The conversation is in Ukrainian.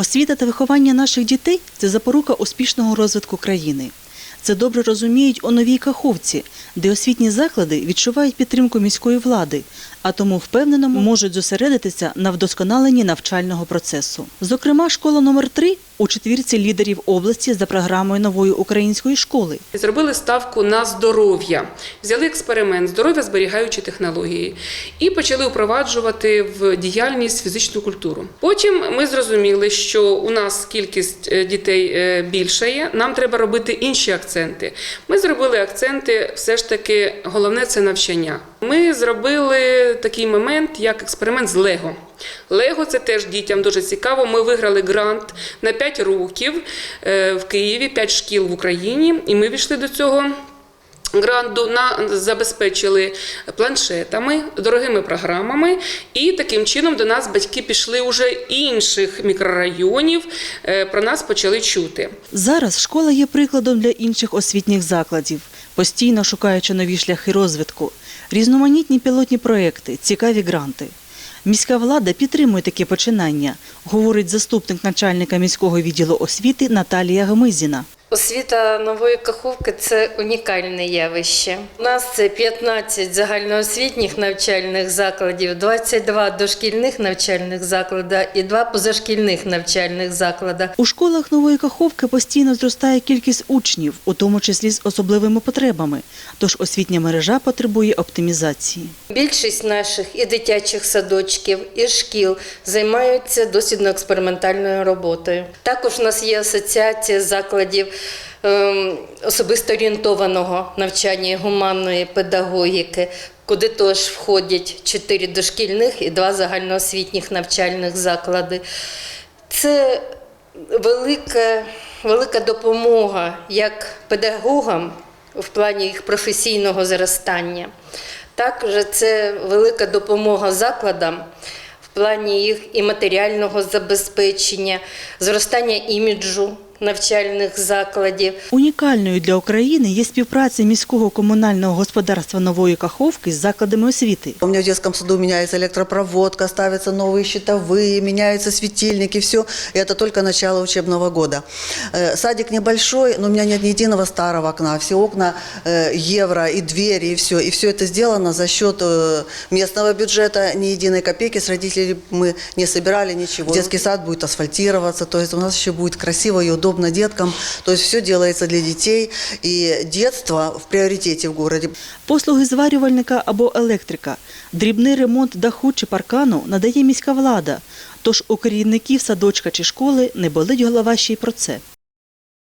Освіта та виховання наших дітей це запорука успішного розвитку країни. Це добре розуміють у новій Каховці, де освітні заклади відчувають підтримку міської влади, а тому впевнено можуть зосередитися на вдосконаленні навчального процесу. Зокрема, школа номер 3 у четвірці лідерів області за програмою нової української школи. Зробили ставку на здоров'я, взяли експеримент здоров'я зберігаючі технології і почали впроваджувати в діяльність фізичну культуру. Потім ми зрозуміли, що у нас кількість е, дітей е, більшає, нам треба робити інші акценти. Ми зробили акценти, все ж таки, головне це навчання. Ми зробили такий момент, як експеримент з Лего. Лего це теж дітям дуже цікаво. Ми виграли грант на 5 років е, в Києві, 5 шкіл в Україні, і ми війшли до цього. Гранту на забезпечили планшетами, дорогими програмами, і таким чином до нас батьки пішли уже інших мікрорайонів. е, Про нас почали чути. Зараз школа є прикладом для інших освітніх закладів, постійно шукаючи нові шляхи розвитку, різноманітні пілотні проекти, цікаві гранти. Міська влада підтримує такі починання, говорить заступник начальника міського відділу освіти Наталія Гмизіна. Освіта нової каховки це унікальне явище. У нас це 15 загальноосвітніх навчальних закладів, 22 дошкільних навчальних заклади і 2 позашкільних навчальних заклади. У школах нової Каховки постійно зростає кількість учнів, у тому числі з особливими потребами, тож освітня мережа потребує оптимізації. Більшість наших і дитячих садочків, і шкіл займаються дослідно-експериментальною роботою. Також у нас є асоціація закладів особисто орієнтованого навчання гуманної педагогіки, куди теж входять чотири дошкільних і два загальноосвітніх навчальних заклади. Це велика, велика допомога як педагогам в плані їх професійного зростання. Також це велика допомога закладам в плані їх і матеріального забезпечення, зростання іміджу навчальних закладів. Унікальною для України є співпраця міського комунального господарства нової Каховки з закладами освіти. У меня в детском саду меняется электропроводка, ставятся новые щитовые, меняются светильники, все. И это только начало учебного года. Э, Садик небольшой, но у меня нет ни единого старого окна. Все окна э, евро и двери, и все. И все это сделано за счет э, местного бюджета. Ни единой копейки с родителей мы не собирали ничего. Детский сад будет асфальтироваться, то есть у нас еще будет красиво и удобно деткам. То есть все делается для детей. И детство в пріоритеті в городі. Послуги зварювальника або електрика, дрібний ремонт даху чи паркану надає міська влада. Тож у керівників садочка чи школи не болить голова ще й про це.